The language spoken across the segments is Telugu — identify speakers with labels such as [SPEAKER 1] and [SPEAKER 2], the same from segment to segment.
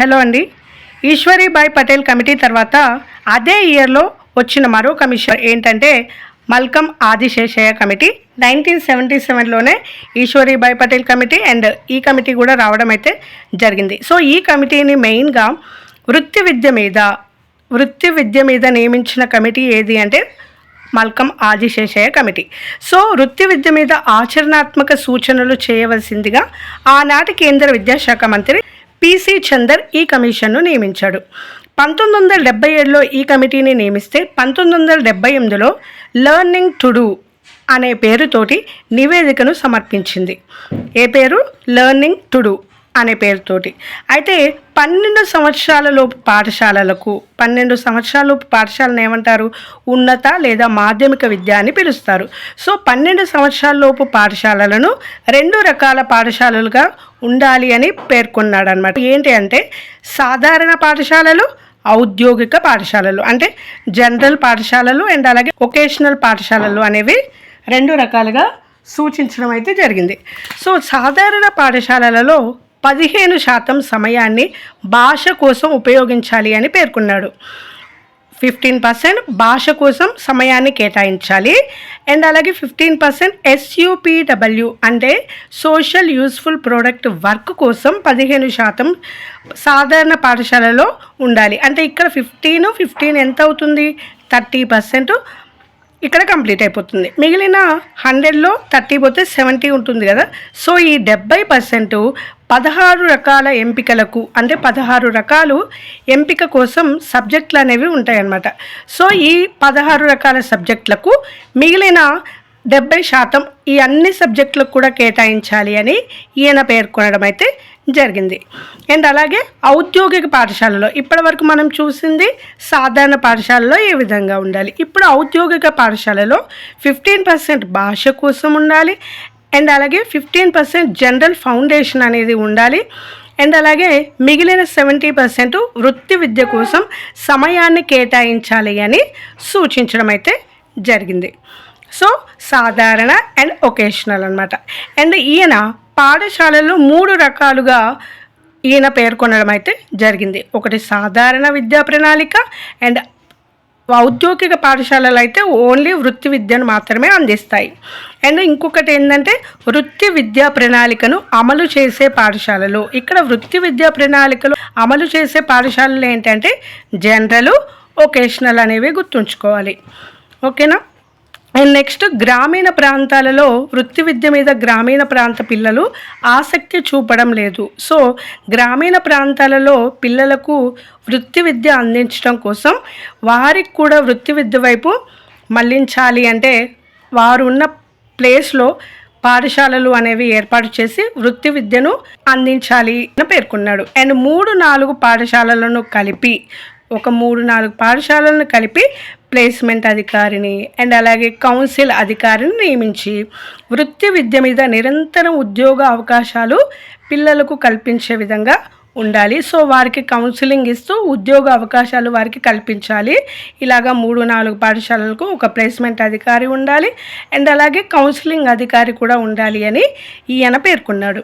[SPEAKER 1] హలో అండి. ఈశ్వరీబాయ్ పటేల్ కమిటీ తర్వాత అదే ఇయర్లో వచ్చిన మరో కమిషన్ ఏంటంటే Malcolm Adiseshiah committee. Nineteen seventy సెవెన్లోనే Eswaribai Patel committee and ఈ కమిటీ కూడా రావడం అయితే జరిగింది. సో ఈ కమిటీని మెయిన్గా వృత్తి విద్య మీద వృత్తి విద్య మీద నియమించిన కమిటీ ఏది అంటే మల్కం ఆదిశేషయ్య కమిటీ. సో వృత్తి విద్య మీద ఆచరణాత్మక సూచనలు చేయవలసిందిగా ఆనాటి కేంద్ర విద్యాశాఖ మంత్రి పిసి చందర్ ఈ కమిషన్ను నియమించాడు. పంతొమ్మిది వందల డెబ్బై ఏడులో ఈ కమిటీని నియమిస్తే పంతొమ్మిది వందల డెబ్బై ఎనిమిదిలో లర్నింగ్ టు డూ అనే పేరుతోటి నివేదికను సమర్పించింది. ఏ పేరు? Learning to do. అనే పేరుతోటి. అయితే పన్నెండు సంవత్సరాలలోపు పాఠశాలలకు పన్నెండు సంవత్సరాలలోపు పాఠశాలను ఏమంటారు? ఉన్నత లేదా మాధ్యమిక విద్య అని పిలుస్తారు. సో పన్నెండు సంవత్సరాలలోపు పాఠశాలలను రెండు రకాల పాఠశాలలుగా ఉండాలి అని పేర్కొన్నాడు అనమాట ఏంటి అంటే సాధారణ పాఠశాలలు ఔద్యోగిక పాఠశాలలు. అంటే జనరల్ పాఠశాలలు అండ్ అలాగే ఒకేషనల్ పాఠశాలలు అనేవి రెండు రకాలుగా సూచించడం అయితే జరిగింది. సో సాధారణ పాఠశాలలలో పదిహేను శాతం సమయాన్ని భాష కోసం ఉపయోగించాలి అని పేర్కొన్నాడు. ఫిఫ్టీన్ పర్సెంట్ భాష కోసం సమయాన్ని కేటాయించాలి. అండ్ అలాగే ఫిఫ్టీన్ పర్సెంట్ ఎస్యూపీడబ్ల్యూ అంటే సోషల్ యూస్ఫుల్ ప్రోడక్ట్ వర్క్ కోసం పదిహేను శాతం సాధారణ పాఠశాలలో ఉండాలి. అంటే ఇక్కడ ఫిఫ్టీన్ ఫిఫ్టీన్ ఎంత అవుతుంది? థర్టీ పర్సెంట్ ఇక్కడ కంప్లీట్ అయిపోతుంది. మిగిలిన హండ్రెడ్లో థర్టీ పోతే సెవెంటీ ఉంటుంది కదా. సో ఈ డెబ్బై పర్సెంట్ పదహారు రకాల ఎంపికలకు అంటే పదహారు రకాలు ఎంపిక కోసం సబ్జెక్టులు అనేవి ఉంటాయన్నమాట. సో ఈ పదహారు రకాల సబ్జెక్టులకు మిగిలిన డెబ్బై శాతం ఈ అన్ని సబ్జెక్టులకు కూడా కేటాయించాలి అని ఈయన పేర్కొనడం అయితే జరిగింది. అండ్ అలాగే ఔద్యోగిక పాఠశాలలో ఇప్పటివరకు మనం చూసింది సాధారణ పాఠశాలలో ఏ విధంగా ఉండాలి? ఇప్పుడు ఔద్యోగిక పాఠశాలలో ఫిఫ్టీన్ పర్సెంట్ భాష కోసం ఉండాలి అండ్ అలాగే ఫిఫ్టీన్ పర్సెంట్ జనరల్ ఫౌండేషన్ అనేది ఉండాలి. అండ్ అలాగే మిగిలిన సెవెంటీ పర్సెంట్ వృత్తి విద్య కోసం సమయాన్ని కేటాయించాలి అని సూచించడం అయితే జరిగింది. సో సాధారణ అండ్ ఒకేషనల్ అనమాట అండ్ ఈయన పాఠశాలలో మూడు రకాలుగా ఈయన పేర్కొనడం అయితే జరిగింది. ఒకటి సాధారణ విద్యా ప్రణాళిక అండ్ ఔద్యోగిక పాఠశాలలు అయితే ఓన్లీ వృత్తి విద్యను మాత్రమే అందిస్తాయి. అండ్ ఇంకొకటి ఏంటంటే వృత్తి విద్యా ప్రణాళికను అమలు చేసే పాఠశాలలు. ఇక్కడ వృత్తి విద్యా ప్రణాళికలు అమలు చేసే పాఠశాలలు ఏంటంటే జనరల్ ఒకేషనల్ అనేవి గుర్తుంచుకోవాలి. ఓకేనా? అండ్ నెక్స్ట్ గ్రామీణ ప్రాంతాలలో వృత్తి విద్య మీద గ్రామీణ ప్రాంత పిల్లలు ఆసక్తి చూపడం లేదు. సో గ్రామీణ ప్రాంతాలలో పిల్లలకు వృత్తి విద్య అందించడం కోసం వారికి కూడా వృత్తి విద్య వైపు మళ్ళించాలి అంటే వారు ఉన్న ప్లేస్లో పాఠశాలలు అనేవి ఏర్పాటు చేసి వృత్తి విద్యను అందించాలి అని పేర్కొన్నాడు. అండ్ మూడు నాలుగు పాఠశాలలను కలిపి ఒక మూడు నాలుగు పాఠశాలలను కలిపి ప్లేస్మెంట్ అధికారిని అండ్ అలాగే కౌన్సిల్ అధికారిని నియమించి వృత్తి విద్య మీద నిరంతరం ఉద్యోగ అవకాశాలు పిల్లలకు కల్పించే విధంగా ఉండాలి. సో వారికి కౌన్సిలింగ్ ఇస్తూ ఉద్యోగ అవకాశాలు వారికి కల్పించాలి. ఇలాగా మూడు నాలుగు పాఠశాలలకు ఒక ప్లేస్మెంట్ అధికారి ఉండాలి. అండ్ అలాగే కౌన్సిలింగ్ అధికారి కూడా ఉండాలి అని ఈయన పేర్కొన్నాడు.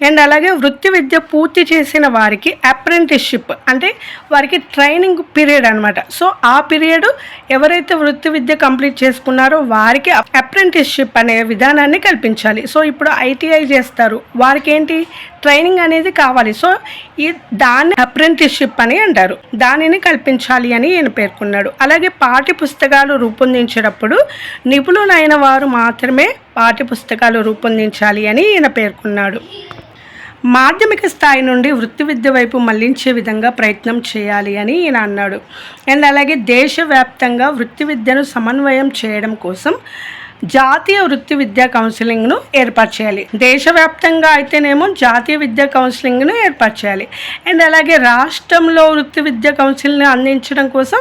[SPEAKER 1] అండ్ అలాగే వృత్తి విద్య పూర్తి చేసిన వారికి అప్రెంటిస్షిప్ అంటే వారికి ట్రైనింగ్ పీరియడ్ అనమాట సో ఆ పీరియడ్ ఎవరైతే వృత్తి విద్య కంప్లీట్ చేసుకున్నారో వారికి అప్రెంటిస్షిప్ అనే విధానాన్ని కల్పించాలి. సో ఇప్పుడు ఐటీఐ చేస్తారు. వారికి ఏంటి ట్రైనింగ్ అనేది కావాలి. సో ఈ దాన్ని అప్రెంటిస్షిప్ అని అంటారు. దానిని కల్పించాలి అని ఈయన పేర్కొన్నాడు. అలాగే పాఠ్య పుస్తకాలు రూపొందించేటప్పుడు నిపుణులైన వారు మాత్రమే పాఠ్య పుస్తకాలు రూపొందించాలి అని ఈయన పేర్కొన్నాడు. మాధ్యమిక స్థాయి నుండి వృత్తి విద్య వైపు మళ్ళించే విధంగా ప్రయత్నం చేయాలి అని ఈయన అన్నాడు. అండ్ అలాగే దేశవ్యాప్తంగా వృత్తి విద్యను సమన్వయం చేయడం కోసం జాతీయ వృత్తి విద్యా కౌన్సిలింగ్ను ఏర్పాటు చేయాలి. దేశవ్యాప్తంగా అయితేనేమో జాతీయ విద్యా కౌన్సిలింగ్ను ఏర్పాటు చేయాలి. అండ్ అలాగే రాష్ట్రంలో వృత్తి విద్యా కౌన్సిల్ని అందించడం కోసం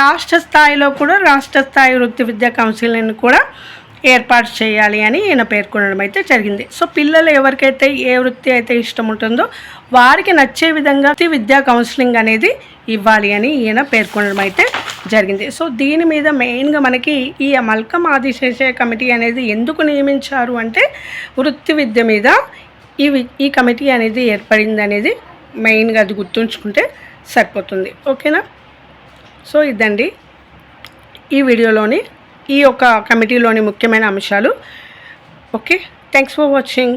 [SPEAKER 1] రాష్ట్ర స్థాయిలో కూడా రాష్ట్ర స్థాయి వృత్తి విద్యా కౌన్సిలింగ్ను కూడా ఏర్పాటు చేయాలి అని ఈయన పేర్కొనడం అయితే జరిగింది. సో పిల్లలు ఎవరికైతే ఏ వృత్తి అయితే ఇష్టం ఉంటుందో వారికి నచ్చే విధంగా వృత్తి విద్యా కౌన్సిలింగ్ అనేది ఇవ్వాలి అని ఈయన పేర్కొనడం అయితే జరిగింది. సో దీని మీద మెయిన్గా మనకి ఈ మల్కం ఆదిశేష కమిటీ అనేది ఎందుకు నియమించారు అంటే వృత్తి విద్య మీద ఈ ఈ కమిటీ అనేది ఏర్పడింది అనేది మెయిన్గా అది గుర్తుంచుకుంటే సరిపోతుంది. ఓకేనా? సో ఇదండి ఈ వీడియోలోని ఈ యొక్క కమిటీలోని ముఖ్యమైన అంశాలు. Okay thanks for watching